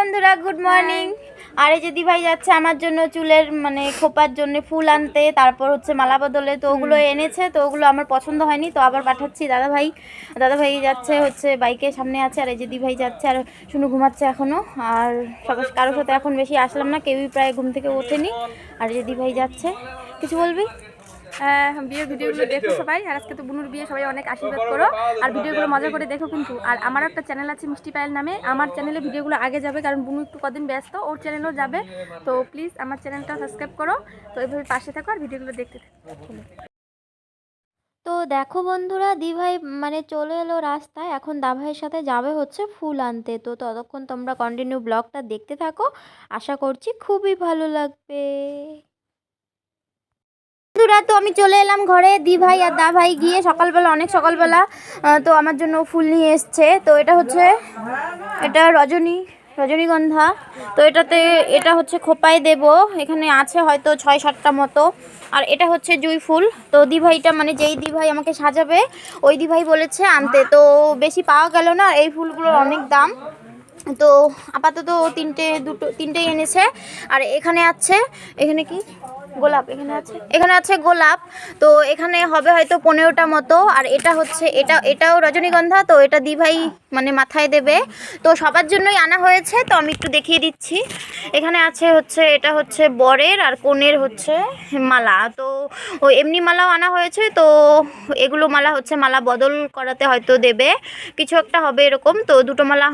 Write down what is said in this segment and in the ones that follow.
বন্ধুরা good morning আর এই যে দিভাই যাচ্ছে আমার জন্য চুলের মানে খোপার জন্য ফুল আনতে তারপর হচ্ছে মালা বদলে তো ওগুলো এনেছে তো ওগুলো আমার পছন্দ হয়নি তো আবার পাঠাচ্ছি দাদা ভাই দাদা ভাই যাচ্ছে হচ্ছে বাইকে সামনে আছে আর এই যে দিভাই যাচ্ছে আর শুনু ঘুমাচ্ছে এখনও আর সকাল কারোর সাথে এখন বেশি আসলাম না কেউই প্রায় ঘুম থেকে ওঠেনি। আর এই যে দিভাই যাচ্ছে কিছু বলবি? বিয়ের ভিডিওগুলো দেখো সবাই আর আজকে তো বুনুর বিয়ে সবাই অনেক আশীর্বাদ করো। আর ভিডিওগুলো মজা করে দেখো কিন্তু। আর আমার একটা চ্যানেল আছে মিষ্টি পায়েল নামে। আমার চ্যানেলে ভিডিওগুলো আগে যাবে কারণ বুনু একটু কদিন ব্যস্ত ওর চ্যানেলও যাবে। তো প্লিজ আমার চ্যানেলটা সাবস্ক্রাইব করো। তো এইভাবে পাশে থাকো আর ভিডিওগুলো দেখতে থাকো। তো দেখো বন্ধুরা দিভাই মানে চলে এলো রাস্তায়। এখন দাভাইয়ের সাথে যাবে হচ্ছে ফুল আনতে। তো ততক্ষণ তোমরা কন্টিনিউ ব্লগটা দেখতে থাকো। আশা করছি খুবই ভালো লাগবে। বন্ধুরা তো আমি চলে এলাম ঘরে, দি ভাই আর দা ভাই গিয়ে সকালবেলা, অনেক সকালবেলা তো আমার জন্য ফুল নিয়ে এসছে। তো এটা হচ্ছে, এটা রজনী, রজনীগন্ধা। তো এটাতে, এটা হচ্ছে খোপায় দেব। এখানে আছে হয়তো ছয় সাতটা মতো। আর এটা হচ্ছে জুই ফুল। তো দিভাইটা মানে যেই দিভাই আমাকে সাজাবে, ওই দিভাই বলেছে আনতে। তো বেশি পাওয়া গেল না, এই ফুলগুলোর অনেক দাম। তো আপাতত তিনটে, দুটো, তিনটেই এনেছে। আর এখানে আছে, এখানে কি? গোলাপ এখানে আছে? এখানে আছে গোলাপ। তো এখানে হবে হয়তো পনেরোটা মতো। আর এটা হচ্ছে, এটা, এটাও রজনীগন্ধা, তো এটা দিভাই মানে মাথায় দেবে। তো সবার জন্যই আনা হয়েছে, তো আমি একটু দেখিয়ে দিচ্ছি। এখানে আছে হচ্ছে, এটা হচ্ছে বরের আর কনের হচ্ছে মালা। তো ও এমনি মালাও আনা হয়েছে, তো এগুলো মালা হচ্ছে মালা বদল করাতে হয়তো দেবে। কিছু একটা হবে এরকম, তো দুটো মালা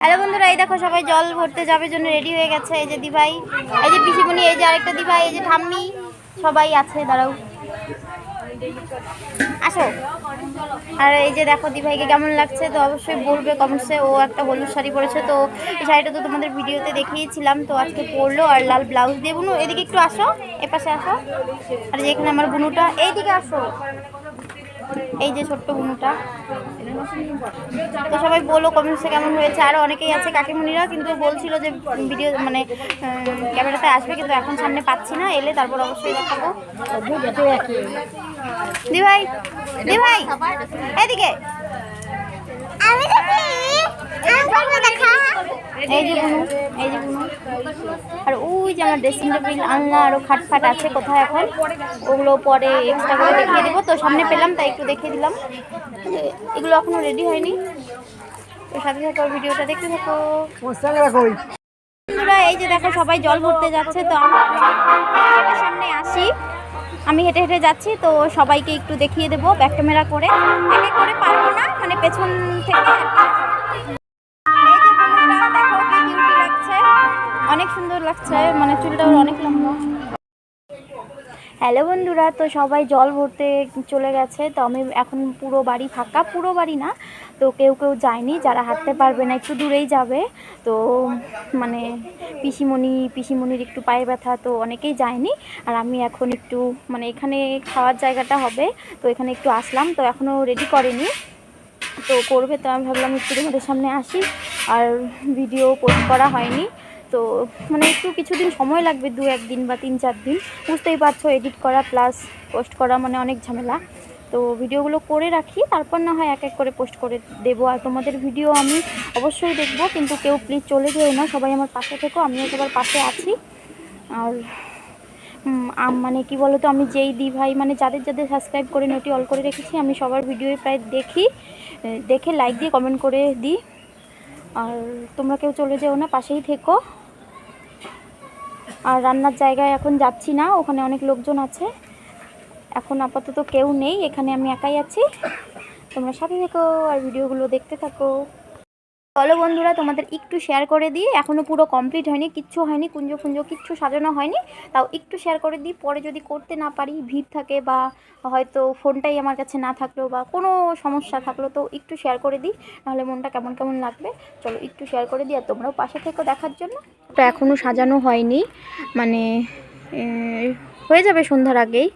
হ্যালো বন্ধুরা, এই দেখো সবাই জল ভরতে যাবে জন্য রেডি হয়ে গেছে। এই যে দিভাই, এই যে পিসিমণি, এই যে আরেকটা দিভাই, এই যে ঠাম্মি, সবাই আছে, দাঁড়াও। আসো। আর এই যে দেখো দিভাইকে কেমন লাগছে, তো অবশ্যই বলবে কমেন্টসে ও একটা হলুদ শাড়ি পরেছে, তো এই শাড়িটা তো তোমাদের ভিডিওতে দেখিয়েছিলাম, তো আজকে পরলো, আর লাল ব্লাউজ দিয়ে বুনু। এদিকে একটু আসো, এপাশে আসো। আর যে এখানে আমার বুনুটা, এইদিকে আসো। এই যে ছোট্ট বুনুটা। তো সবাই বলো কমেন্টসে কেমন হয়েছে? আরও অনেকেই আছে কাকিমুনিরা, কিন্তু বলছিল যে ভিডিও মানে ক্যামেরাতে আসবে, কিন্তু এখন সামনে পাচ্ছি না, এলে তারপর অবশ্যই দেখাবো। দি ভাই দি ভাই এদিকে এই যে বুনু এই যে বুনু। আর ওই যে আমার ড্রেসিং টেবিল আলনা আরও খাট ফাট আছে কোথায় এখন ওগুলো পরে এক্সট্রা করে দেখিয়ে দেবো। তো সামনে পেলাম তাই একটু দেখিয়ে দিলাম। এগুলো এখনও রেডি হয়নি। তো সাথে সাথে ভিডিওটা দেখতে থাকো। বন্ধুরা এই যে দেখো সবাই জল ভরতে যাচ্ছে। তো সামনে আসি। আমি হেঁটে হেঁটে যাচ্ছি তো সবাইকে একটু দেখিয়ে দেবো ব্যাক ক্যামেরা করে। এক এক করে পারব না মানে পেছন থেকে অনেক লম্বা। হ্যালো বন্ধুরা, তো সবাই জল ভরতে চলে গেছে, তো আমি এখন পুরো বাড়ি ফাঁকা, পুরো বাড়ি না, তো কেউ কেউ যায়নি, যারা হাঁটতে পারবে না, একটু দূরেই যাবে। তো মানে পিসিমণি, পিসিমণির একটু পায়ে ব্যথা, তো অনেকেই যায়নি, আর আমি এখন একটু মানে এখানে খাওয়ার জায়গাটা হবে, তো এখানে একটু আসলাম, তো এখনও রেডি করেনি। তো করবে তো আমি ভাবলাম একটু তোমাদের সামনে আসি, আর ভিডিও পোস্ট করা হয়নি। তো মানে একটু কিছুদিন সময় লাগবে, দু একদিন বা তিন চার দিন। বুঝতেই পারছ এডিট করা প্লাস পোস্ট করা মানে অনেক ঝামেলা। তো ভিডিওগুলো করে রাখি, তারপর না হয় এক এক করে পোস্ট করে দেবো। আর তোমাদের ভিডিও আমি অবশ্যই দেখব, কিন্তু কেউ প্লিজ চলে যেও না, সবাই আমার পাশে থেকো, আমিও সবার পাশে আছি। আর মানে কি বলতো, আমি যেই দিই ভাই মানে যাদের যাদের সাবস্ক্রাইব করে নোটি অল করে রেখেছি, আমি সবার ভিডিও প্রায় দেখি। দেখে লাইক দিয়ে কমেন্ট করে দিই। আর তোমরা কেউ চলে যেও না, পাশেই থেকো। আর রান্নার জায়গায় এখন যাচ্ছি না, ওখানে অনেক লোকজন আছে। এখন আপাতত কেউ নেই, এখানে আমি একাই আছি। তোমরা সাথে থেকো আর ভিডিওগুলো দেখতে থাকো। চলো বন্ধুরা, তোমাদের একটু শেয়ার করে দিই। এখনও পুরো কমপ্লিট হয়নি, কিচ্ছু হয়নি, কুঞ্জ কুঞ্জ কিচ্ছু সাজানো হয়নি। তাও একটু শেয়ার করে দিই, পরে যদি করতে না পারি, ভিড় থাকে বা হয়তো ফোনটাই আমার কাছে না থাকল বা কোনো সমস্যা থাকল, তো একটু শেয়ার করে দিই। নাহলে মনটা কেমন কেমন লাগবে? চলো একটু শেয়ার করে দিই আর তোমরাও পাশে থেকো দেখার জন্য। তো এখনও সাজানো হয়নি। মানে হয়ে যাবে সন্ধ্যার আগেই।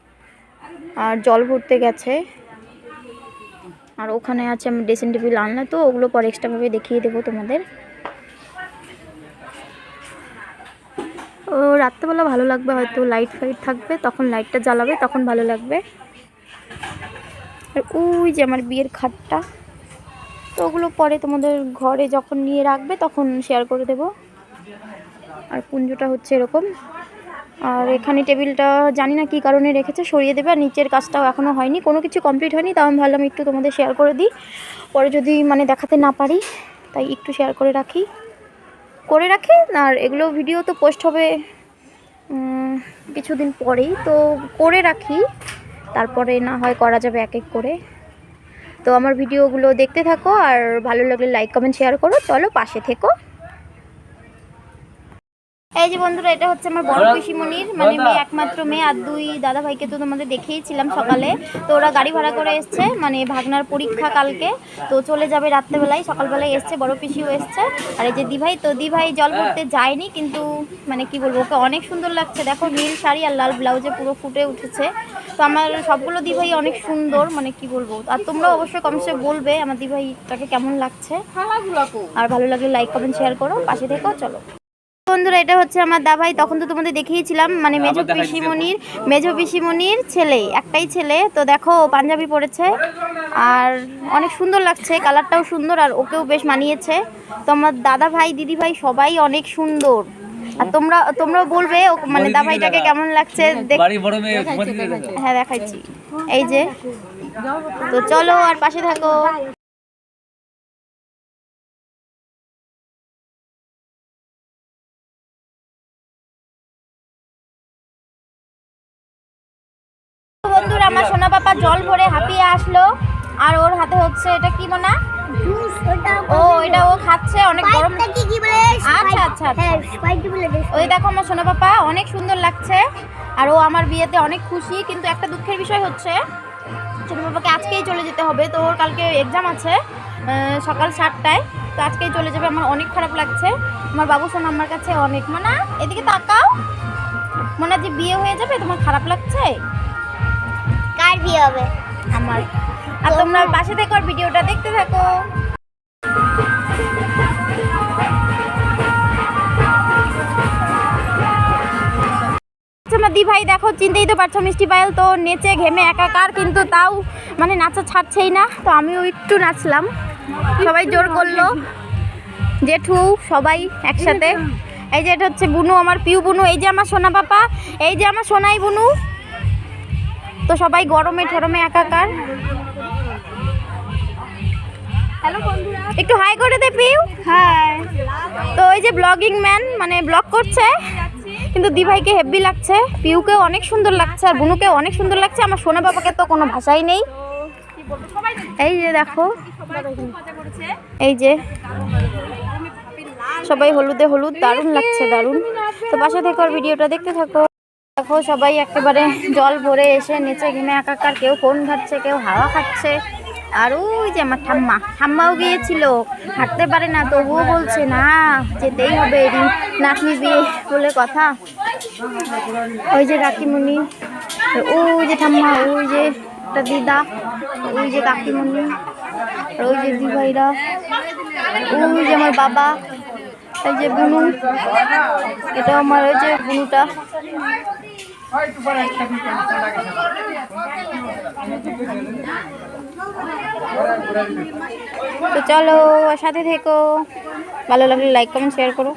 আর জল ভরতে গেছে। আর ওখানে আছে আমি ড্রেসিং টেবিল আনলা তো ওগুলো পরে এক্সট্রাভাবে দেখিয়ে দেবো তোমাদের। ও, রাত্রেবেলা ভালো লাগবে, হয়তো লাইট ফাইট থাকবে, তখন লাইটটা জ্বালাবে, তখন ভালো লাগবে। আর ওই যে আমার বিয়ের খাটটা, তো ওগুলো পরে তোমাদের ঘরে যখন নিয়ে রাখবে, তখন শেয়ার করে দেব। আর পুঞ্জটা হচ্ছে এরকম। আর এখানে টেবিলটা জানি না কী কারণে রেখেছে, সরিয়ে দেবে। আর নিচের কাজটাও এখনও হয়নি, কোনো কিছু কমপ্লিট হয়নি, তাও আমি ভাবলাম একটু তোমাদের শেয়ার করে দিই। পরে যদি মানে দেখাতে না পারি, তাই একটু শেয়ার করে রাখি। করে রাখি, আর এগুলো ভিডিও তো পোস্ট হবে কিছুদিন পরেই। তো করে রাখি, তারপরে না হয় করা যাবে এক এক করে। তো আমার ভিডিওগুলো দেখতে থাকো, আর ভালো লাগলে লাইক কমেন্ট শেয়ার করো। চলো পাশে থেকো। এই যে বন্ধুরা এটা হচ্ছে আমার বড় পিসিমণির মানে মেয়ে একমাত্র মেয়ে আর দুই দাদা ভাইকে তো তোমাদের দেখেইছিলাম সকালে। তো ওরা গাড়ি ভাড়া করে এসছে মানে ভাগনার পরীক্ষা কালকে। তো চলে যাবে রাত্রেবেলায় সকালবেলায় এসছে বড় পিসিও এসছে। আর এই যে দিভাই তো দিভাই জল ভরতে যায়নি কিন্তু মানে কি বলব ওকে অনেক সুন্দর লাগছে। দেখো নীল শাড়ি আর লাল ব্লাউজে পুরো ফুটে উঠেছে। তো আমার সবগুলো দিভাই অনেক সুন্দর মানে কি বলব। আর তোমরা অবশ্যই কমসে বলবে আমার দিভাইটাকে কেমন লাগছে। আর ভালো লাগলে লাইক কমেন্ট শেয়ার করো। পাশে থেকো চলো। বন্ধুরা এটা হচ্ছে আমার দাভাই। তখন তো তোমাদের দেখিয়েছিলাম মানে মেজো পিসিমণির মেজো পিসিমণির ছেলে একটাই ছেলে। তো দেখো পাঞ্জাবি পরেছে। আর অনেক সুন্দর লাগছে কালারটাও সুন্দর আর ওকেও বেশ মানিয়েছে। তো আমার দাদা ভাই দিদি ভাই সবাই অনেক সুন্দর। আর তোমরা তোমরাও বলবে ও মানে দাভাইটাকে কেমন লাগছে। হ্যাঁ দেখাচ্ছি এই যে। তো চলো আর পাশে থাকো। আমার সোনা পাপা জল ভরে হাঁপিয়ে আসলো। আর ওর হাতে হচ্ছে এটা কি মনা? ও এটা ও খাচ্ছে অনেক গরম। আচ্ছা আচ্ছা আচ্ছা। ওই দেখো আমার সোনা পাপা অনেক সুন্দর লাগছে। আর ও আমার বিয়েতে অনেক খুশি কিন্তু একটা দুঃখের বিষয় হচ্ছে সোনা পাপাকে আজকেই চলে যেতে হবে। তো ওর কালকে এক্সাম আছে সকাল সাতটায়। তো আজকেই চলে যাবে আমার অনেক খারাপ লাগছে। আমার বাবু সোনা আমার কাছে অনেক। মানা এদিকে তাকাও। মনে যে বিয়ে হয়ে যাবে তোমার খারাপ লাগছে? কার বিয়ে হবে। আমার। আর তোমরা পাশে থেকো আর ভিডিওটা দেখতে থাকো। আচ্ছা, দি ভাই দেখো চিনতেই তো পারছ মিষ্টি পায়েল তো নেচে ঘেমে একাকার কিন্তু তাও মানে নাচা ছাড়ছেই না। তো আমিও একটু নাচলাম। সবাই জোর করল। জেঠু সবাই একসাথে। এই যে এটা হচ্ছে বুনু আমার পিউ বুনু। এই যে আমার সোনা পাপা এই যে আমার সোনাই বুনু। তো সবাই গরমে ঠরমে একাকার। একটু হাই করে দে পিউ। হাই তো ওই যে ব্লগিং ম্যান মানে ব্লগ করছে। কিন্তু দিভাইকে হেভি লাগছে। পিউকেও অনেক সুন্দর লাগছে আর বুনুকেও অনেক সুন্দর লাগছে। আমার সোনা বাবাকে তো কোনো ভাষাই নেই। এই যে দেখো। এই যে। সবাই হলুদে হলুদ দারুণ লাগছে দারুণ। তো পাশে থেকে আর ভিডিওটা দেখতে থাকো। দেখো, সবাই একেবারে জল ভরে এসে নেচে ঘেমে একাকার, কেউ ফোন ঘাটছে, কেউ হাওয়া খাচ্ছে। আর ওই যে আমার ঠাম্মা, ঠাম্মাও গিয়েছিল। হাঁটতে পারে না, তবুও বলছে, না, যেতেই হবে নাতনি বিয়ে বলে কথা। ওই যে কাকিমণি ওই যে ঠাম্মা, ওই যে একটা দিদা, ওই যে কাকিমণি ওই যে দিভাইরা, ওই যে আমার বাবা। এই যে বুনু এটা আমার যে বুনুটা তো চলো, সাথে থেকো। ভালো লাগলে লাইক কমেন্ট শেয়ার করো।